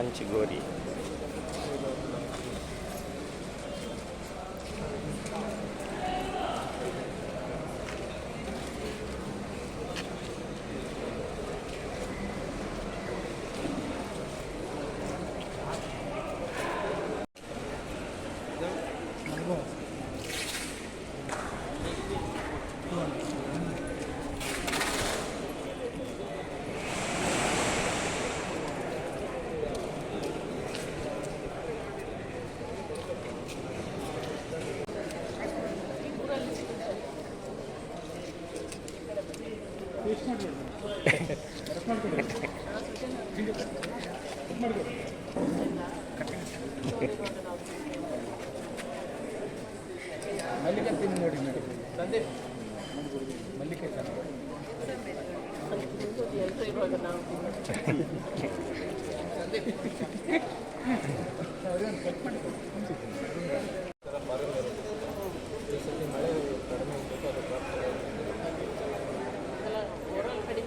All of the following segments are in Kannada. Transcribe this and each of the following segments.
మంచి గోరి ತಿಂದು ನೋಡಿ ಮೇಡಮ್ ಸಂದೀಪ್ ಮಲ್ಲಿಗೆ ಚೆನ್ನಾಗಿ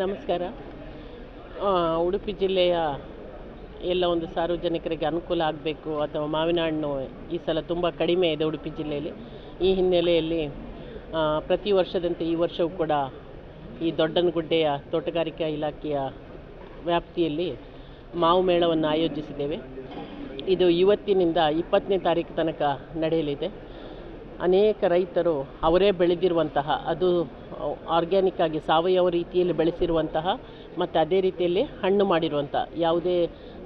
ನಮಸ್ಕಾರ. ಉಡುಪಿ ಜಿಲ್ಲೆಯ ಎಲ್ಲ ಒಂದು ಸಾರ್ವಜನಿಕರಿಗೆ ಅನುಕೂಲ ಆಗಬೇಕು ಅಥವಾ ಮಾವಿನ ಹಣ್ಣು ಈ ಸಲ ತುಂಬ ಕಡಿಮೆ ಇದೆ ಉಡುಪಿ ಜಿಲ್ಲೆಯಲ್ಲಿ. ಈ ಹಿನ್ನೆಲೆಯಲ್ಲಿ ಪ್ರತಿ ವರ್ಷದಂತೆ ಈ ವರ್ಷವೂ ಕೂಡ ಈ ದೊಡ್ಡನಗುಡ್ಡೆಯ ತೋಟಗಾರಿಕಾ ಇಲಾಖೆಯ ವ್ಯಾಪ್ತಿಯಲ್ಲಿ ಮಾವು ಮೇಳವನ್ನು ಆಯೋಜಿಸಿದ್ದೇವೆ. ಇದು ಇವತ್ತಿನಿಂದ ಇಪ್ಪತ್ತನೇ ತಾರೀಕು ತನಕ ನಡೆಯಲಿದೆ. ಅನೇಕ ರೈತರು ಅವರೇ ಬೆಳೆದಿರುವಂತಹ, ಅದು ಆರ್ಗ್ಯಾನಿಕ್ ಆಗಿ ಸಾವಯವ ರೀತಿಯಲ್ಲಿ ಬೆಳೆಸಿರುವಂತಹ, ಮತ್ತು ಅದೇ ರೀತಿಯಲ್ಲಿ ಹಣ್ಣು ಮಾಡಿರುವಂಥ ಯಾವುದೇ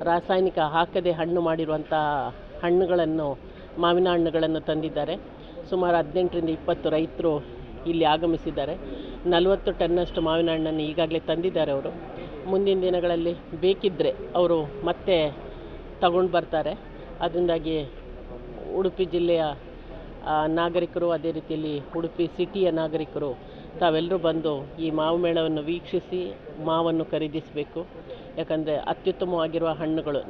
ರಾಸಾಯನಿಕ ಹಾಕದೆ ಹಣ್ಣು ಮಾಡಿರುವಂತಹ ಹಣ್ಣುಗಳನ್ನು, ಮಾವಿನ ಹಣ್ಣುಗಳನ್ನು ತಂದಿದ್ದಾರೆ. ಸುಮಾರು ಹದಿನೆಂಟರಿಂದ ಇಪ್ಪತ್ತು ರೈತರು ಇಲ್ಲಿ ಆಗಮಿಸಿದ್ದಾರೆ. ನಲವತ್ತು ಟನ್ನಷ್ಟು ಮಾವಿನ ಹಣ್ಣನ್ನು ಈಗಾಗಲೇ ತಂದಿದ್ದಾರೆ ಅವರು. ಮುಂದಿನ ದಿನಗಳಲ್ಲಿ ಬೇಕಿದ್ದರೆ ಅವರು ಮತ್ತೆ ತಗೊಂಡು ಬರ್ತಾರೆ. ಅದರಿಂದಾಗಿ ಉಡುಪಿ ಜಿಲ್ಲೆಯ ನಾಗರಿಕರು ಅದೇ ರೀತಿಯಲ್ಲಿ ಉಡುಪಿ ಸಿಟಿಯ ನಾಗರಿಕರು ತಾವೆಲ್ಲರೂ ಬಂದು ಈ ಮಾವು ಮೇಳವನ್ನು ವೀಕ್ಷಿಸಿ ಮಾವನ್ನು ಖರೀದಿಸಬೇಕು. ಯಾಕಂದರೆ ಅತ್ಯುತ್ತಮವಾಗಿರುವ ಹಣ್ಣುಗಳು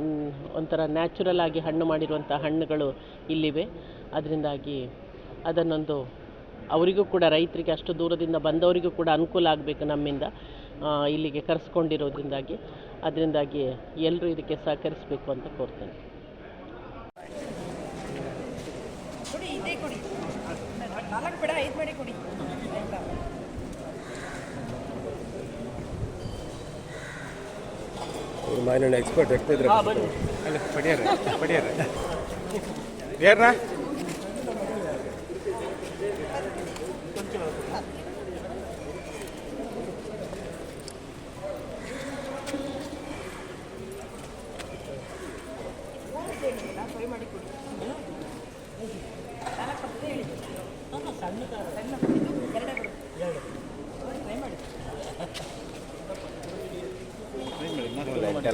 ಒಂಥರ ನ್ಯಾಚುರಲ್ ಆಗಿ ಹಣ್ಣು ಮಾಡಿರುವಂಥ ಹಣ್ಣುಗಳು ಇಲ್ಲಿವೆ. ಅದರಿಂದಾಗಿ ಅದನ್ನೊಂದು ಅವರಿಗೂ ಕೂಡ ರೈತರಿಗೆ ಅಷ್ಟು ದೂರದಿಂದ ಬಂದವರಿಗೂ ಕೂಡ ಅನುಕೂಲ ಆಗಬೇಕು ನಮ್ಮಿಂದ ಇಲ್ಲಿಗೆ ಕರೆಸ್ಕೊಂಡಿರೋದ್ರಿಂದಾಗಿ. ಅದರಿಂದಾಗಿ ಎಲ್ಲರೂ ಇದಕ್ಕೆ ಸಹಕರಿಸಬೇಕು ಅಂತ ಕೋರ್ತೇನೆ. ಎಕ್ಸ್ಪರ್ಟ್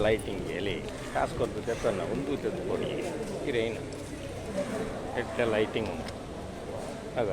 ಲೈಟಿಂಗ್ ಹೇಳಿ ಕಾಸು ಕೊಟ್ಟು ಒಂದು ತೆತ್ತು ಕೊಡಿ. ಇರೇನು ಎಟ್ಟ ಲೈಟಿಂಗ್ ಅದ.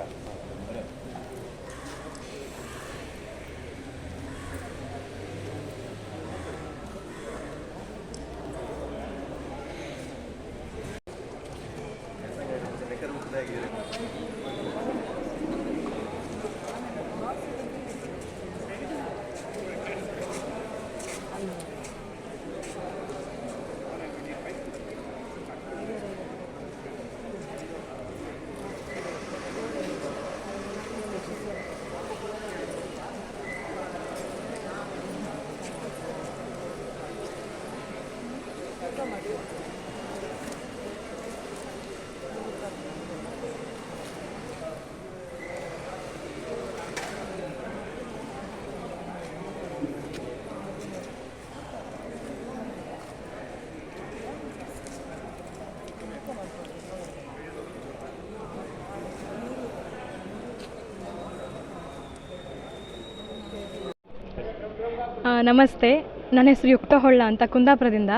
ನಮಸ್ತೆ. ನನ್ನ ಹೆಸರು ಯುಕ್ತ ಹೊಳ್ಳ ಅಂತ ಕುಂದಾಪುರದಿಂದ.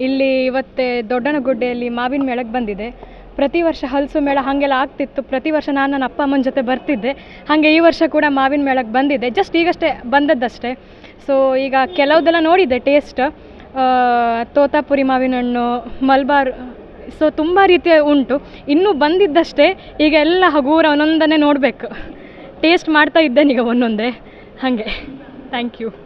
ಇಲ್ಲಿ ಇವತ್ತೇ ದೊಡ್ಡನಗುಡ್ಡೆಯಲ್ಲಿ ಮಾವಿನ ಮೇಳಕ್ಕೆ ಬಂದಿದೆ. ಪ್ರತಿ ವರ್ಷ ಹಲಸು ಮೇಳ ಹಾಗೆಲ್ಲ ಆಗ್ತಿತ್ತು. ಪ್ರತಿ ವರ್ಷ ನಾನು ನನ್ನ ಅಪ್ಪ, ಅಮ್ಮನ ಜೊತೆ ಬರ್ತಿದ್ದೆ. ಹಾಗೆ ಈ ವರ್ಷ ಕೂಡ ಮಾವಿನ ಮೇಳಕ್ಕೆ ಬಂದಿದ್ದೆ ಜಸ್ಟ್ ಈಗಷ್ಟೇ ಬಂದದ್ದಷ್ಟೇ. ಸೊ ಈಗ ಕೆಲವುದೆಲ್ಲ ನೋಡಿದ್ದೆ ಟೇಸ್ಟ್ ತೋತಾಪುರಿ ಮಾವಿನ ಹಣ್ಣು ಮಲ್ಬಾರ್ ಸೊ ತುಂಬ ರೀತಿಯ ಉಂಟು. ಇನ್ನೂ ಬಂದಿದ್ದಷ್ಟೇ. ಈಗ ಎಲ್ಲ ಹಗೂರ ಒಂದೊಂದನ್ನೇ ನೋಡಬೇಕು. ಟೇಸ್ಟ್ ಮಾಡ್ತಾ ಇದ್ದೇನೆ ಈಗ ಒಂದೊಂದೇ. ಹಾಗೆ. Thank you